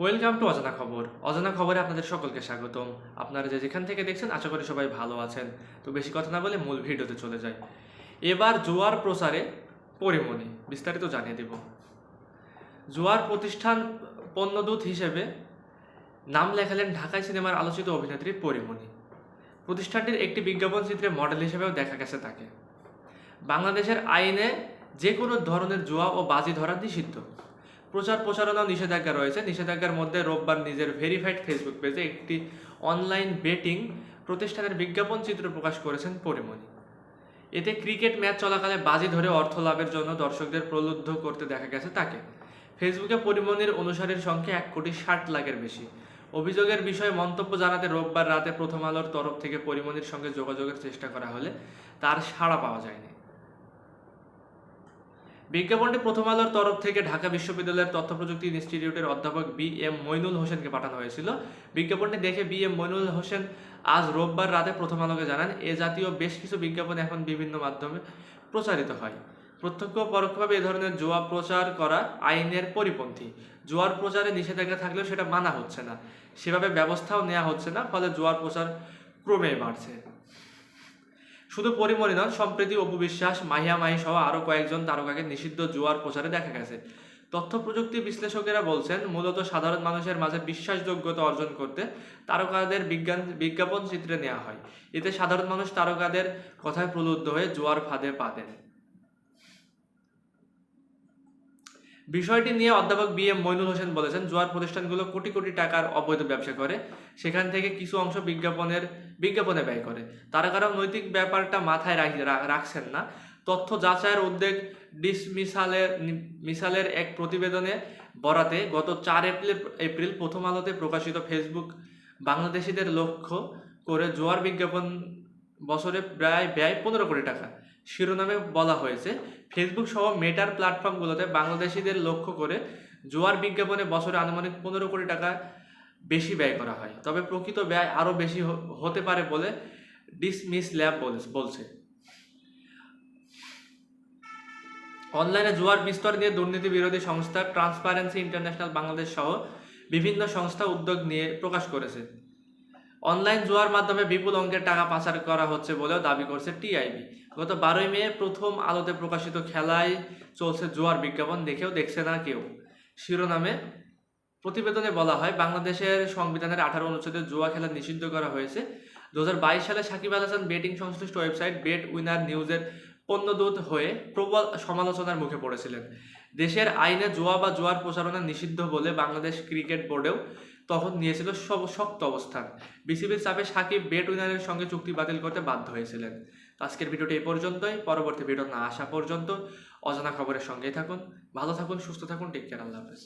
Welcome to অজানা খবর। অজানা খবরে আপনাদের সকলকে স্বাগতম। আপনারা যে যেখান থেকে দেখছেন, আশা করি সবাই ভালো আছেন। তো বেশি কথা না বলে মূল ভিডিওতে চলে যাই। এবার জোয়ার প্রচারে পরিমণি, বিস্তারিত জানিয়ে দেব। জোয়ার প্রতিষ্ঠান পণ্যদূত হিসেবে নাম লেখালেন ঢাকাই সিনেমার আলোচিত অভিনেত্রী পরিমণি। প্রতিষ্ঠানটির একটি বিজ্ঞাপন চিত্রে মডেল হিসেবেও দেখা গেছে তাকে। বাংলাদেশের আইনে যে কোনো ধরনের জুয়া ও বাজি ধরা নিষিদ্ধ। প্রচার প্রচারণাও নিষেধাজ্ঞা রয়েছে। নিষেধাজ্ঞার মধ্যে রোববার নিজের ভেরিফাইড ফেসবুক পেজে একটি অনলাইন বেটিং প্রতিষ্ঠানের বিজ্ঞাপন চিত্র প্রকাশ করেছেন পরিমণি। এতে ক্রিকেট ম্যাচ চলাকালে বাজি ধরে অর্থ লাভের জন্য দর্শকদের প্রলুব্ধ করতে দেখা গেছে তাকে। ফেসবুকে পরিমণির অনুসারীর সংখ্যা এক কোটি ষাট লাখের বেশি। অভিযোগের বিষয়ে মন্তব্য জানাতে রোববার রাতে প্রথম আলোর তরফ থেকে পরিমণির সঙ্গে যোগাযোগের চেষ্টা করা হলে তার সাড়া পাওয়া যায়নি। বিজ্ঞাপনটি প্রথম আলোর তরফ থেকে ঢাকা বিশ্ববিদ্যালয়ের তথ্য প্রযুক্তি ইনস্টিটিউটের অধ্যাপক বি এম মইনুল হোসেনকে পাঠানো হয়েছিল। বিজ্ঞাপনটি দেখে বি এম মইনুল হোসেন আজ রোববার রাতে প্রথম আলোকে জানান, এ জাতীয় বেশ কিছু বিজ্ঞাপন এখন বিভিন্ন মাধ্যমে প্রচারিত হয়। প্রত্যক্ষ পরোক্ষভাবে এ ধরনের জোয়া প্রচার করা আইনের পরিপন্থী। জোয়ার প্রচারে নিষেধাজ্ঞা থাকলেও সেটা মানা হচ্ছে না। সেভাবে ব্যবস্থাও নেওয়া হচ্ছে না, ফলে জোয়ার প্রচার ক্রমেই বাড়ছে। শুধু পরিমণি নন, সম্প্রীতি অপু বিশ্বাস মাহিয়া মাহি সহ আরও কয়েকজন তারকাকে নিষিদ্ধ জুয়ার প্রচারে দেখা গেছে। তথ্য প্রযুক্তি বিশ্লেষকেরা বলছেন, মূলত সাধারণ মানুষের মাঝে বিশ্বাসযোগ্যতা অর্জন করতে তারকাদের বিজ্ঞান, বিজ্ঞাপন চিত্রে নেওয়া হয়। এতে সাধারণ মানুষ তারকাদের কথায় প্রলুব্ধ হয়ে জোয়ার ফাঁদে পা বিষয়টি নিয়ে অধ্যাপক বি এম মইনুল হোসেন বলেছেন, জোয়ার প্রতিষ্ঠানগুলো কোটি কোটি টাকার অবৈধ ব্যবসা করে, সেখান থেকে কিছু অংশ বিজ্ঞাপনের, বিজ্ঞাপনে ব্যয় করে। তারা কারণ নৈতিক ব্যাপারটা মাথায় রাখি- রাখছেন না। তথ্য যাচাইয়ের উদ্যোগ ডিসমিসালের, মিসালের এক প্রতিবেদনে বরাতে গত চার এপ্রিল এপ্রিল প্রথম আলোতে প্রকাশিত ফেসবুক বাংলাদেশিদের লক্ষ্য করে জোয়ার বিজ্ঞাপন বছরে প্রায় ব্যয় পনেরো কোটি টাকা। শিরোনামে বলা হয়েছে। ফেসবুক সহ মেটার প্ল্যাটফর্মগুলোতে বাংলাদেশিদের লক্ষ্য করে জোয়ার বিজ্ঞাপনে বছরে আনুমানিক পনেরো কোটি টাকা বেশি ব্যয় করা হয়। তবে প্রকৃত ব্যয় আরও বেশি হতে পারে বলে ডিসমিস ল্যাব বলছে অনলাইনে জুয়ার বিস্তর নিয়ে দুর্নীতি বিরোধী সংস্থা ট্রান্সপারেন্সি ইন্টারন্যাশনাল বাংলাদেশ সহ বিভিন্ন সংস্থা উদ্যোগ নিয়ে প্রকাশ করেছে। অনলাইন জুয়ার মাধ্যমে বিপুল অঙ্কের টাকা পাচার করা হচ্ছে বলেও দাবি করছে টিআইবি। গত বারোই মে প্রথম আলোতে প্রকাশিত খেলায় চলছে জুয়ার বিজ্ঞাপন, দেখেও দেখছে না কেউ। শিরোনামে প্রতিবেদনে বলা হয়, বাংলাদেশের সংবিধানের আঠারো অনুচ্ছেদে জুয়া খেলা নিষিদ্ধ করা হয়েছে। দু হাজার বাইশ সালে সাকিব আল হাসান বেটিং সংশ্লিষ্ট ওয়েবসাইট বেট উইনার নিউজের পণ্যদূত হয়ে প্রবল সমালোচনার মুখে পড়েছিলেন। দেশের আইনে জুয়া বা জুয়ার প্রচারণা নিষিদ্ধ বলে বাংলাদেশ ক্রিকেট বোর্ডেও তখন নিয়েছিল সব শক্ত অবস্থান। বিসিবির চাপে সাকিব বেট উইনারের সঙ্গে চুক্তি বাতিল করতে বাধ্য হয়েছিলেন। আজকের ভিডিওটি এই পর্যন্তই। পরবর্তী ভিডিও না আসা পর্যন্ত অজানা খবরের সঙ্গেই থাকুন। ভালো থাকুন, সুস্থ থাকুন। টেক কেয়ার, আল্লাহ হাফেজ।